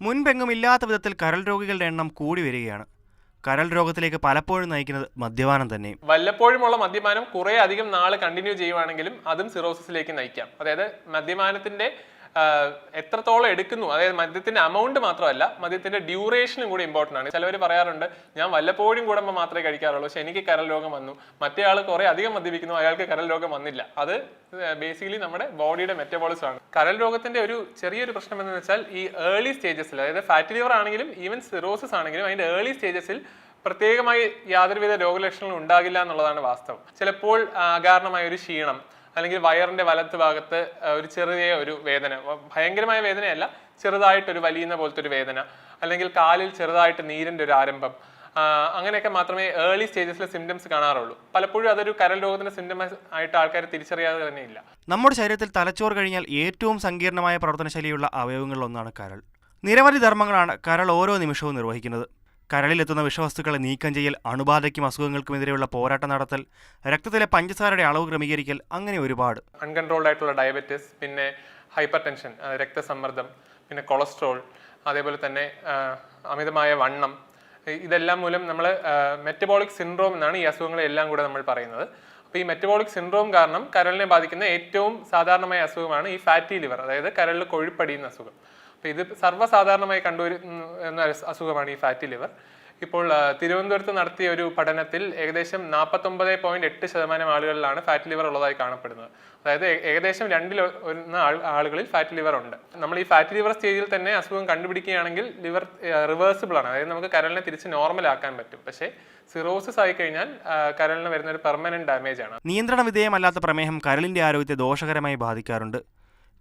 മുൻപെങ്ങും ഇല്ലാത്ത വിധത്തിൽ കരൾ രോഗികളുടെ എണ്ണം കൂടി വരികയാണ്. കരൾ രോഗത്തിലേക്ക് പലപ്പോഴും നയിക്കുന്നത് മദ്യപാനം തന്നെ വല്ലപ്പോഴുമുള്ള മദ്യപാനം കുറെ അധികം നാൾ കണ്ടിന്യൂ ചെയ്യുവാണെങ്കിലും അതും സിറോസിസിലേക്ക് നയിക്കാം. അതായത് മദ്യപാനത്തിന്റെ എത്രത്തോളം എടുക്കുന്നു അതായത് മദ്യത്തിന്റെ അമൗണ്ട് മാത്രമല്ല മദ്യത്തിന്റെ ഡ്യൂറേഷനും കൂടി ഇമ്പോർട്ടന്റ് ആണ്. ചിലവർ പറയാറുണ്ട് ഞാൻ വല്ലപ്പോഴും കൂടുമ്പോൾ മാത്രമേ കഴിക്കാറുള്ളൂ. പക്ഷെ എനിക്ക് കരൾ രോഗം വന്നു. മറ്റേ ആൾ കുറെ അധികം മദ്യപിക്കുന്നു അയാൾക്ക് കരൾ രോഗം വന്നില്ല. അത് ബേസിക്കലി നമ്മുടെ ബോഡിയുടെ മെറ്റബോളിസം ആണ്. കരൾ രോഗത്തിന്റെ ഒരു ചെറിയൊരു പ്രശ്നം എന്ന് വെച്ചാൽ ഈ ഏർലി സ്റ്റേജസിൽ അതായത് ഫാറ്റി ലിവർ ആണെങ്കിലും ഈവൻ സിറോസിസ് ആണെങ്കിലും അതിന്റെ ഏർലി സ്റ്റേജസിൽ പ്രത്യേകമായി യാതൊരുവിധ രോഗലക്ഷണങ്ങളും ഉണ്ടാകില്ല എന്നുള്ളതാണ് വാസ്തവം. ചിലപ്പോൾ അകാരണമായ ഒരു ക്ഷീണം അല്ലെങ്കിൽ വയറിന്റെ വലത്ത് ഭാഗത്ത് ഒരു ചെറിയ ഒരു വേദന ഭയങ്കരമായ വേദനയല്ല ചെറുതായിട്ടൊരു വലിയുന്ന പോലത്തെ ഒരു വേദന അല്ലെങ്കിൽ കാലിൽ ചെറുതായിട്ട് നീരിന്റെ ഒരു ആരംഭം അങ്ങനെയൊക്കെ മാത്രമേ ഏർലി സ്റ്റേജസിലെ സിംറ്റംസ് കാണാറുള്ളൂ. പലപ്പോഴും അതൊരു കരൾ രോഗത്തിന്റെ സിംറ്റംസ് ആയിട്ട് ആൾക്കാർ തിരിച്ചറിയാതെ തന്നെ ഇല്ല. നമ്മുടെ ശരീരത്തിൽ തലച്ചോറ് കഴിഞ്ഞാൽ ഏറ്റവും സങ്കീർണമായ പ്രവർത്തനശൈലിയുള്ള അവയവങ്ങളിലൊന്നാണ് കരൾ. നിരവധി ധർമ്മങ്ങളാണ് കരൾ ഓരോ നിമിഷവും നിർവഹിക്കുന്നത്. കരളിലെത്തുന്ന വിഷവസ്തുക്കളെ നീക്കം ചെയ്യൽ അണുബാധയ്ക്കും അസുഖങ്ങൾക്കുമെതിരെയുള്ള പോരാട്ടം നടത്തൽ രക്തത്തിലെ പഞ്ചസാരയുടെ അളവ് ക്രമീകരിക്കൽ അങ്ങനെ ഒരുപാട്. അൺകൺട്രോൾഡ് ആയിട്ടുള്ള ഡയബറ്റിസ് പിന്നെ ഹൈപ്പർ ടെൻഷൻ രക്തസമ്മർദ്ദം പിന്നെ കൊളസ്ട്രോൾ അതേപോലെ തന്നെ അമിതമായ വണ്ണം ഇതെല്ലാം മൂലം നമ്മൾ മെറ്റബോളിക് സിൻഡ്രോം എന്നാണ് ഈ അസുഖങ്ങളെല്ലാം കൂടെ നമ്മൾ പറയുന്നത്. അപ്പോൾ ഈ മെറ്റബോളിക് സിൻഡ്രോം കാരണം കരളിനെ ബാധിക്കുന്ന ഏറ്റവും സാധാരണമായ അസുഖമാണ് ഈ ഫാറ്റി ലിവർ അതായത് കരളിൽ കൊഴുപ്പടിയുന്ന അസുഖം. അപ്പോൾ ഇത് സർവസാധാരണമായി കണ്ടുവരുന്ന അസുഖമാണ് ഈ ഫാറ്റി ലിവർ ഇപ്പോൾ തിരുവനന്തപുരത്ത് നടത്തിയ ഒരു പഠനത്തിൽ ഏകദേശം നാൽപ്പത്തൊമ്പത് പോയിന്റ് എട്ട് ശതമാനം ആളുകളിലാണ് ഫാറ്റ് ലിവർ ഉള്ളതായി കാണപ്പെടുന്നത്. അതായത് ഏകദേശം രണ്ടിൽ ഒന്ന് ആളുകളിൽ ഫാറ്റ് ലിവർ ഉണ്ട്. നമ്മൾ ഈ ഫാറ്റ് ലിവർ സ്റ്റേജിൽ തന്നെ അസുഖം കണ്ടുപിടിക്കുകയാണെങ്കിൽ ലിവർ റിവേഴ്സിബിൾ ആണ്. അതായത് നമുക്ക് കരളിനെ തിരിച്ച് നോർമൽ ആക്കാൻ പറ്റും. പക്ഷേ സിറോസിസ് ആയി കഴിഞ്ഞാൽ കരളിന് വരുന്ന ഒരു പെർമനന്റ് ഡാമേജ് ആണ്. നിയന്ത്രണ വിധേയമല്ലാത്ത പ്രമേഹം കരളിന്റെ ആരോഗ്യത്തെ ദോഷകരമായി ബാധിക്കാറുണ്ട്.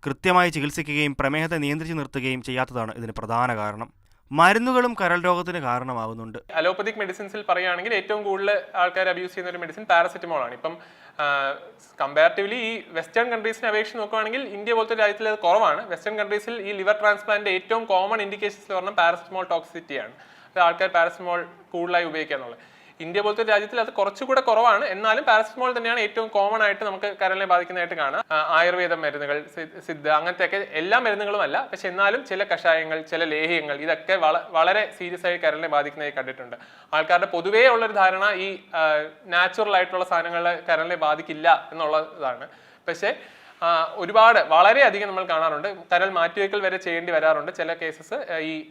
കൃത്യമായി ചികിത്സിക്കുകയും പ്രമേഹത്തെ നിയന്ത്രിച്ചു നിർത്തുകയും ചെയ്യാത്തതാണ് ഇതിന് പ്രധാന കാരണം. മരുന്നുകളും കരൾ രോഗത്തിന് കാരണമാകുന്നുണ്ട് അലോപ്പതിക് മെഡിസിൻസിൽ പറയുകയാണെങ്കിൽ ഏറ്റവും കൂടുതൽ ആൾക്കാർ അബ്യൂസ് ചെയ്യുന്ന ഒരു മെഡിസിൻ പാരസെറ്റമോൾ ആണ്. ഇപ്പം കമ്പാരിറ്റീവ്ലി ഈ വെസ്റ്റേൺ കൺട്രീസിനെ അപേക്ഷിച്ച് നോക്കുകയാണെങ്കിൽ ഇന്ത്യ പോലത്തെ രാജ്യത്തിൽ അത് കുറവാണ്. വെസ്റ്റേൺ കൺട്രീസിൽ ഈ ലിവർ ട്രാൻസ്പ്ലാന്റ് ഏറ്റവും കോമൺ ഇൻഡിക്കേഷൻസ് പറഞ്ഞാൽ പാരസെറ്റമോൾ ടോക്സിറ്റിയാണ് അത് ആൾക്കാർ പാരസെറ്റമോൾ കൂടുതലായി ഉപയോഗിക്കുക എന്നുള്ളത് ഇന്ത്യ പോലത്തെ രാജ്യത്തിൽ അത് കുറച്ചുകൂടെ കുറവാണ്. എന്നാലും പാരസെറ്റമോൾ തന്നെയാണ് ഏറ്റവും കോമൺ ആയിട്ട് നമുക്ക് കരളിനെ ബാധിക്കുന്നതായിട്ട് കാണാം. ആയുർവേദ മരുന്നുകൾ സിദ്ധ അങ്ങനത്തെയൊക്കെ എല്ലാ മരുന്നുകളും അല്ല പക്ഷെ എന്നാലും ചില കഷായങ്ങൾ ചില ലേഹ്യങ്ങൾ ഇതൊക്കെ വളരെ സീരിയസ് ആയി കരളിനെ ബാധിക്കുന്നതായി കണ്ടിട്ടുണ്ട്. ആൾക്കാരുടെ പൊതുവേ ഉള്ളൊരു ധാരണ ഈ നാച്ചുറൽ ആയിട്ടുള്ള സാധനങ്ങളെ കരളിനെ ബാധിക്കില്ല എന്നുള്ളതാണ്. പക്ഷേ ഒരുപാട് വളരെയധികം നമ്മൾ കാണാറുണ്ട്. തരൽ മാറ്റിവെക്കൽ വരെ ചെയ്യേണ്ടി വരാറുണ്ട്. ചില കേസസ് ഈ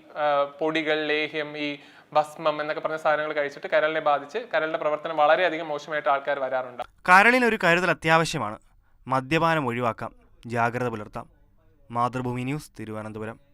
പൊടികൾ ലേഹ്യം ഈ ഭസ്മം എന്നൊക്കെ പറഞ്ഞ സാധനങ്ങൾ കഴിച്ചിട്ട് കരളിനെ ബാധിച്ച് കരളിന്റെ പ്രവർത്തനം വളരെയധികം മോശമായിട്ട് ആൾക്കാർ വരാറുണ്ട്. കരളിന് ഒരു കരുതൽ അത്യാവശ്യമാണ്. മദ്യപാനം ഒഴിവാക്കാം. ജാഗ്രത പുലർത്താം. മാതൃഭൂമി ന്യൂസ് തിരുവനന്തപുരം.